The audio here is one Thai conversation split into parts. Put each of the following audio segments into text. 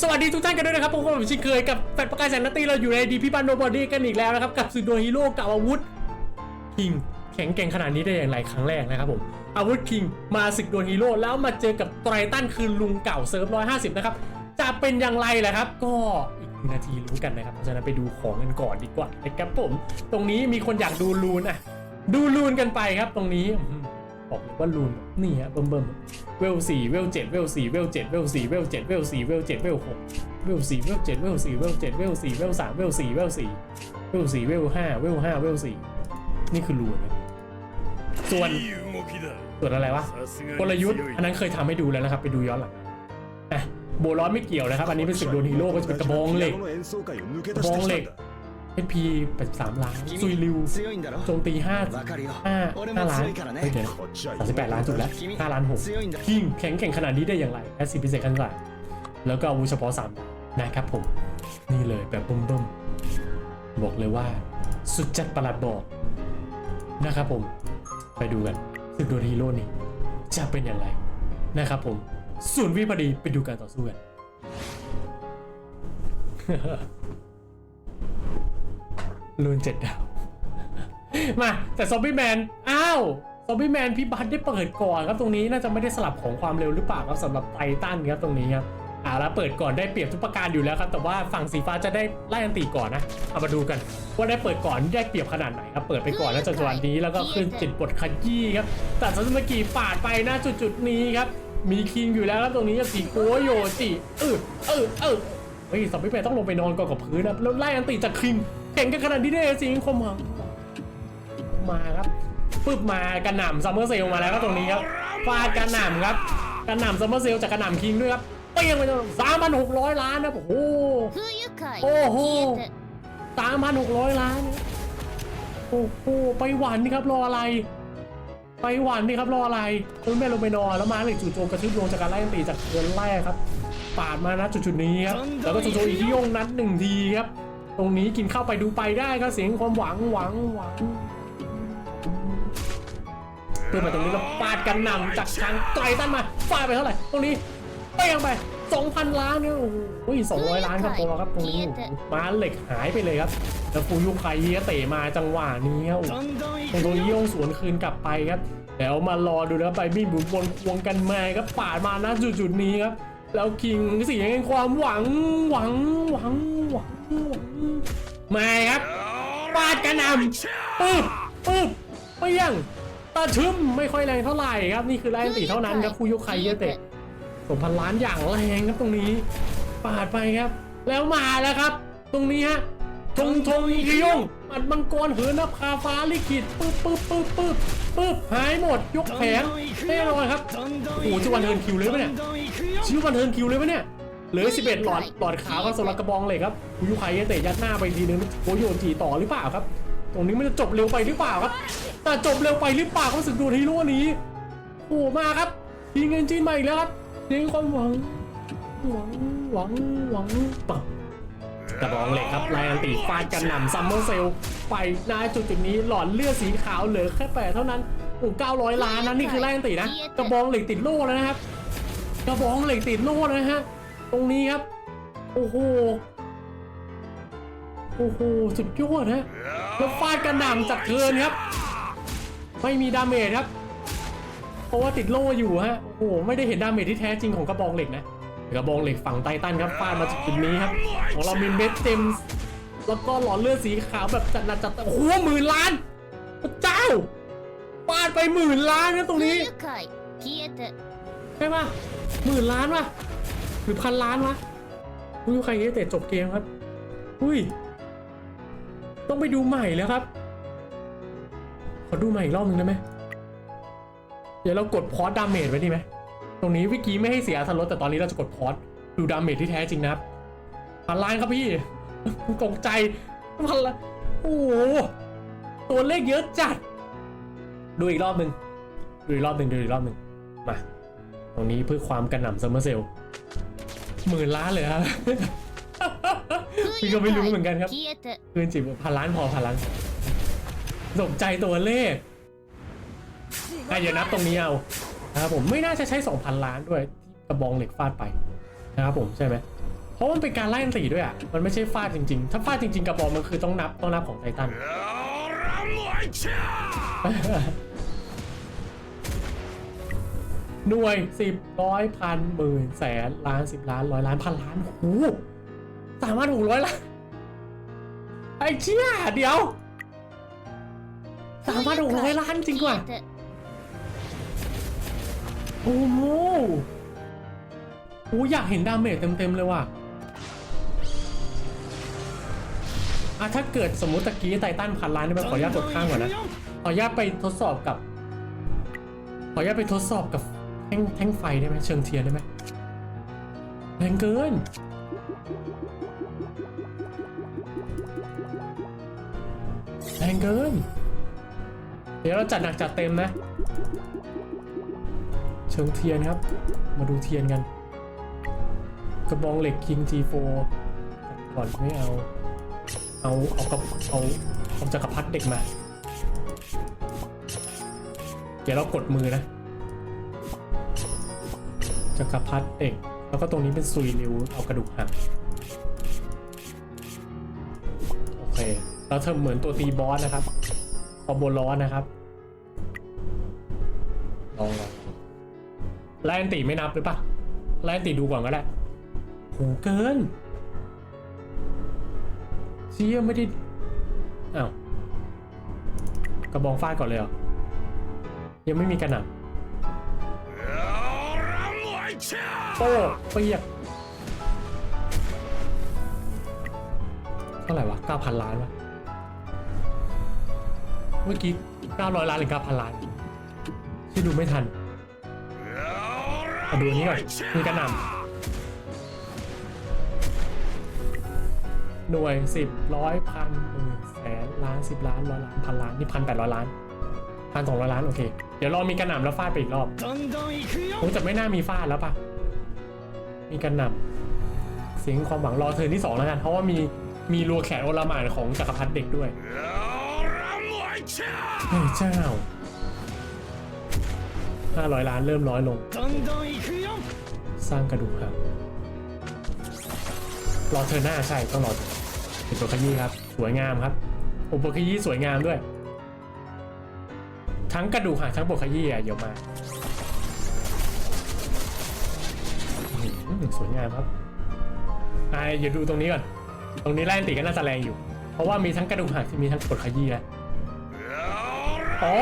สวัสดีทุกท่านกันด้วยนะครับผมผมชินเคยกับแฟนประกายแสงนาตีเราอยู่ในดีพีบันโนบอดี้กันอีกแล้วนะครับ กับสุดโดฮีโร่กับอาวุธคิงแข็งแกร่งขนาดนี้ได้อย่างไรครั้งแรกนะครับผมอาวุธคิงมาศึกโดฮีโร่แล้วมาเจอกับไตรตันคือลุงเก่าเซิร์ฟร้อยห้าสิบนะครับจะเป็นอย่างไรแหละครับ ก็อีกนาทีรู้กันนะครับเพราะฉะนั้นไปดูของกันก่อนดีกว่านะครับผม ตรงนี้มีคนอยากดูลูนอะดูลูนกันไปครับตรงนี้ บอกเลยว่าลุนนี่ฮะเบิ่มเบิ่มเวลสี่เวลเจ็ดเวลสี่เวลเจ็ดเวลสี่เวลเจ็ดเวลสี่เวลเจ็ดเวลหกเวลสี่เวลเจ็ดเวลสี่เวลเจ็ดเวลสี่เวลสามเวลสี่เวลสี่เวลสี่เวลห้าเวลห้าเวลสี่นี่คือลูนส่วนส่วนอะไรวะกลยุทธ์อันนั้นเคยทำให้ดูแล้วนะครับ ไปดูย้อนหลังโบร้อนไม่เกี่ยวนะครับ อันนี้เป็นศึกโดนฮีโร่ก็จะเป็นกระบองเหล็กกระบองเหล็ก เอพีแปดสามล้านซุยลิวโจมตีห้าห้าห้าล้านโอเคสามสิบแปดล้านจุดแล้วห้าล้านหกพิงแข็งแข่งขนาดนี้ได้อย่างไรแอสซิพิเศษขนาดแล้วก็อาวุธเฉพาะสามนะครับผม นี่เลยแบบบึ้มบึ้มบอกเลยว่า สุดจัดประหลัดบอกนะครับผม ไปดูกันซึกโดนฮีโร่นี่จะเป็นอย่างไรนะครับผม ส่วนวิพอดีไปดูการต่อสู้กัน ลูนเจ็ดดาว มา แต่ซอมบี้แมน อ้าวซอมบี้แมนพี่บัตได้เปิดก่อนครับตรงนี้น่าจะไม่ได้สลับของความเร็วหรือเปล่าครับสำหรับไททันครับตรงนี้ครับอาล้วเปิดก่อนได้เปรียบทุกประการอยู่แล้วครับ แต่ว่าฝั่งสีฟ้าจะได้ไล่อันตีก่อนนะเอามาดูกันว่าได้เปิดก่อนได้เปรียบขนาดไหนครับเปิดไปก่อนแล้วจังหวะนี้แล้วก็ขึ้นจิตบทขยี้ครับแต่ซัสมากิปาดไปหน้าจุดจุดๆนี้ครับมีคิงอยู่แล้วครับตรงนี้สีโกโยจิเออเออเออเฮ้ยซอมบี้แมนต้องลงไปนอนก่องกับพื้นนะแล้วไล่อันตีจากคิง แข่งกันขนาดนี้ได้สิงคมหังมาครับปึ๊บมากระหน่ำซัมเมอร์เซลมาแล้วก็ตรงนี้ครับฟาดกระหน่ำครับกระหน่ำซัมเมอร์เซลจากกระหน่ำคิงด้วยครับเปี้ยงไปจนสามพันหกร้อยล้านนะโอ้โหโอ้โหสามพันหกร้อยล้านโอ้โหไปหวานนี่ครับรออะไร ไปหวานนี่ครับรออะไรคุณแม่ลงไปนอนแล้วมาเลยจู่โจมกระชืบดวงจากการไล่ตีจากเดือนแรกครับปาดมานะจุดๆนี้ครับแล้วก็จู่โจมอีกที่ยงนัดหนึ่งทีครับ ตรงนี้กินข้าวไปดูไปได้ครับเสียงความหวังหวังหวังเพื่อมาตรงนี้เราปาดกันหนำจากทางไกลตั้นมาฟาดไปเท่าไหร่ตรงนี้เปี้ยงไปสองพันล้านเนี่ยโอ้ยสองร้อยล้านครับตัครับตรงนี้ม้าเหล็กหายไปเลยครับ แล้วฟูยุคไคเยเตะมาจังหวะนี้ครับตรงนี้โยงสวนคืนกลับไปครับแล้วมารอดูนะไปบินบุญบนควงกันมาครับปาดมานะจุดๆนี้ครับแล้วคิงเสียงความหวังหวังหวัง มาครับปาดกระหน่ำปึ๊บปึ๊บเปี้ยงตาชึมไม่ค่อยแรงเท่าไหร่ครับ นี่คือแรงตีเท่านั้นครับคูยุคไคเยเตะสมพันล้านอย่างแรงครับตรงนี้ปาดไปครับ แล้วมาแล้วครับ ตรงนี้ฮะทงทงอีกยงอัดมังกรเหือนนภาฟ้าลิขิตปึ๊บปึ๊บปึ๊บปึ๊บปึ๊บหายหมดยกแผงไน่นอนครับโอ้โหชิวันเทินคิวเลยไหมเนี่ยชิวันเทินคิวเลยไหมเนี่ย เหลือ11หลอดหลอดขาวกับโซลากระบองเลยครับคุยุไคเตะยัดหน้าไปอีกทีนึงโอโยนจีต่อหรือเปล่าครับ ตรงนี้มันจะจบเร็วไปหรือเปล่าครับ แต่จบเร็วไปหรือเปล่าครับสึกดูฮีโร่นี้โอ้มาครับยิงเงินจีนมาอีกแล้วครับยิงความหวังหวังหวังหวังปับกระบองเหล็กครับไลอันตีฟาดกันหนำซัมเมอร์เซลไปหน้าจุดจุดนี้หลอดเลือดสีขาวเหลือแค่แปดเท่านั้นโอ้เก้าร้อยล้านนะนี่คือไลอันตีนะกระบองเหล็กติดโล่แล้วนะครับ กระบองเหล็กติดโล่แล้วนะฮะ ตรงนี้ครับ โอ้โห โอ้โห สุดยอดฮะ แล้วฟาดกระหน่ำจักเทินครับ ไม่มีดาเมจครับ เพราะว่าติดโล่อยู่ฮะ โอ้โห ไม่ได้เห็นดาเมจที่แท้จริงของกระบองเหล็กนะ กระบองเหล็กฝั่งไททันครับ ฟาดมาจากจุดนี้ครับ ของเรามีเบสเต็มแล้วก็หลอดเลือดสีขาวแบบจัดหนักจัดโอ้โหหมื่นล้านเจ้าฟาดไปหมื่นล้านนะตรงนี้ใช่ปะหมื่นล้านปะ หรือพันล้านวะอุ้ยใครเตะจบเกมครับ อุ้ย ต้องไปดูใหม่แล้วครับ ขอดูใหม่อีกรอบหนึ่งได้ไหมเดี๋ยวเรากดพอสดาเมจไว้ดีไหม ตรงนี้วิกี้ไม่ให้เสียอรรถแต่ตอนนี้เราจะกดพอสดูดาเมจที่แท้จริงนะครับพันล้านครับพี่ตกใจพันล้านโอ้โหตัวเลขเยอะจัด ดูอีกรอบหนึ่งดูอีกรอบหนึ่งดูอีกรอบหนึ่งมา ตรงนี้เพื่อความกระหน่ำซัมเมอร์เซล หมื่นล้านเลยครับพี่ก็ไม่รู้เหมือนกันครับเงินจีบพันล้านพอพันล้านสนใจตัวเลขอะอย่านับตรงนี้เอานะครับผมไม่น่าจะใช้งพันล้านด้วยที่กระบองเหล็กฟาดไปนะครับผมใช่ไหมเพราะมันเป็นการไล่ตีด้วยอะมันไม่ใช่ฟาดจริงๆ ถ้าฟาดจริงๆกระบองมันคือต้องนับต้องนับของไททัน หน่วยสิร้อยพันหมื่นแสนล้านสิบล้านร้อยล้านพันล้านโอ้สามพันหกร้อยล้านไอ้เชี่ยเดี๋ยวสามพันหกร้อยล้านจริงกว่าโอ้โหโอ้อยากเห็นดาเมจเต็มๆเลยว่ะอะถ้าเกิดสมมติตะกี้ไททันพันล้านได้ไหขออนุญาตกดข้างก่อนนะ ขออนุญาตไปทดสอบกับ ขออนุญาตไปทดสอบกับ แท่งแท่งไฟได้ไหมเชิงเทียนได้ไหมแรงเกิน แรงเกิน เดี๋ยวเราจัดหนักจัดเต็มนะ เชิงเทียนครับ มาดูเทียนกัน กระบองเหล็ก King G4 ก่อนไม่เอา เอาเอากระเอาเอาจักรพรรดิเด็กมา เดี๋ยวเรากดมือนะ จักรพรรดิเด็กแล้วก็ตรงนี้เป็นซุยริวเอากระดูกหักโอเคแล้วเธอเหมือนตัวตีบอสนะครับคอมโบร้อนนะครับลองลองไล่อันตีไม่นับหรือปะไล่อันตีดูก่อนก็ได้โหเกินเชี่ยไม่ได้อ้าวกระบองฟาดก่อนเลยเหรอยังไม่มีกระหน่ำ โป้เปียกเท่าไหร่วะ9,000 ล้านวะเมื่อกี้900 ล้านหรือ9,000 ล้านที่ดูไม่ทันมาดูนี้ก่อนมีกระหน่ำหน่วยสิบร้อยพันหมื่นแสนล้านสิบล้านร้อยล้านพันล้านนี่พันแปดร้อยล้าน พันสองร้อยล้านโอเค เดี๋ยวรอมีกระหน่ำแล้วฟาดไปอีกรอบผมจะไม่น่ามีฟาดแล้วปะมีกระหน่ำเสียงความหวังรอเทิร์นที่สองแล้วกัน เพราะว่ามีมีรัวแขนโอลามานของจักรพรรดิเด็กด้วยเจ้าห้าร้อยล้านเริ่มร้อยลง สร้างกระดูกครับ รอเธอหน้าใช่ต้องรอเป็นตัวขยี้ครับ สวยงามครับอุปกรณ์ขยี้สวยงามด้วย ทั้งกระดูกหางทั้งบกขยี้อะเดี๋ยวมาสวยงามครับไอ่าอย่าดูตรงนี้ก่อน ตรงนี้แรงตีก็น่าจะแรงอยู่ เพราะว่ามีทั้งกระดูกหักมีทั้งกดขยี้นะอ๋อ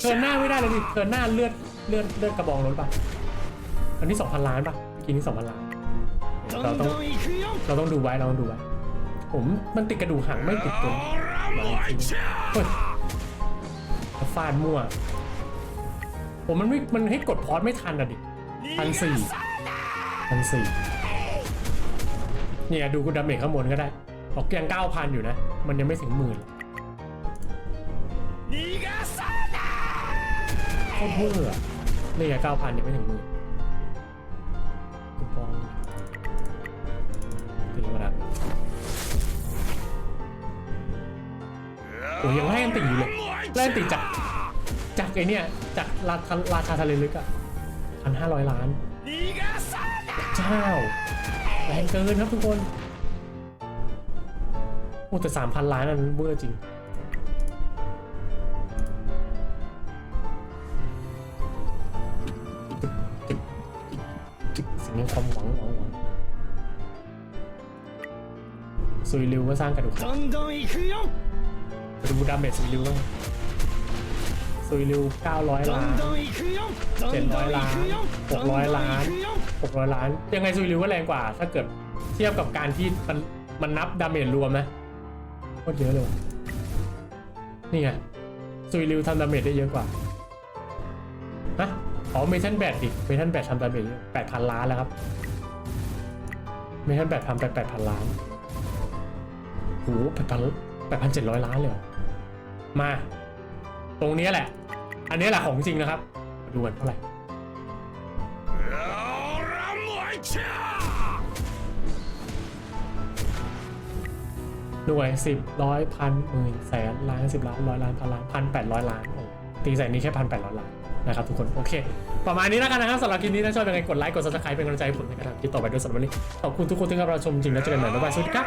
เทินหน้าไม่ได้เลยดิเทินหน้าเลือดเลือดเลือดกระบอล้นป่ะอันนี้สองพันล้านป่ะกินนี้สองพันล้านเราต้องเราต้องดูไว้เราต้องดูไว้ผมมันติดกระดูกหักไม่ติดตัวเฮ้ย ฟาดมั่วผมมันไม่มันให้กดพอดไม่ทันอะดิพันสี่พันสี่เนี่ยดูคุณดาเมจข้างบนก็ได้ออกเกียงเก้าพันอยู่นะ มันยังไม่ถึงหมื่นโคตรเบื่อนี่ไงเก้าพันยังไม่ถึงหมื่นคูปองตีมาละโอ้ยังให้กันติดอยู่เลย แล่นติดจากจากไอเนี่ยจากราคาราคาทะเลลึกอะพันห้าร้อยล้านเจ้าแรงเกินครับทุกคนโอ้แต่สามพันล้านนั้นเบื่อจริงสิ่งนี้ความหวังหวังหวังซุยริวก็สร้างกระดูกกระดูกดาเมจซุยริวต้อง ซุยริว900 ล้าน 700 ล้าน 600 ล้าน 600 ล้าน ยังไงซุยริวก็แรงกว่า ถ้าเกิดเทียบกับการที่มันมันนับดาเมจรวมนะก็เยอะเลย นี่ไงซุยริวทำดาเมจได้เยอะกว่าฮะอ๋อเมทัลแบทดิเมทัลแบททำดาเมจแปดพันล้านแล้วครับเมทัลแบททำไปแปดพันล้านโหแปดพันแปดพันเจ็ดร้อยล้านเลยมา ตรงนี้แหละ อันนี้แหละของจริงนะครับ ดูกันเท่าไหร่ดูไว้สิบร้อยพันหมื่นแสนล้านสิบล้านร้อยล้านพันล้านพันแปดร้อยล้านโอ้ตีแส่นี้แค่พันแปดร้อยล้านนะครับทุกคน โอเค ประมาณนี้แล้วกันนะครับสำหรับคลิปนี้ถ้าชอบยังไงกดไลค์กดซับสไครป์เป็นกำลังใจให้ผมในการทำคลิปต่อไปด้วยสำหรับวันนี้ขอบคุณทุกคนที่เข้ามาชมจริงแล้วเจอกันใหม่บ๊ายบายสวัสดีครับ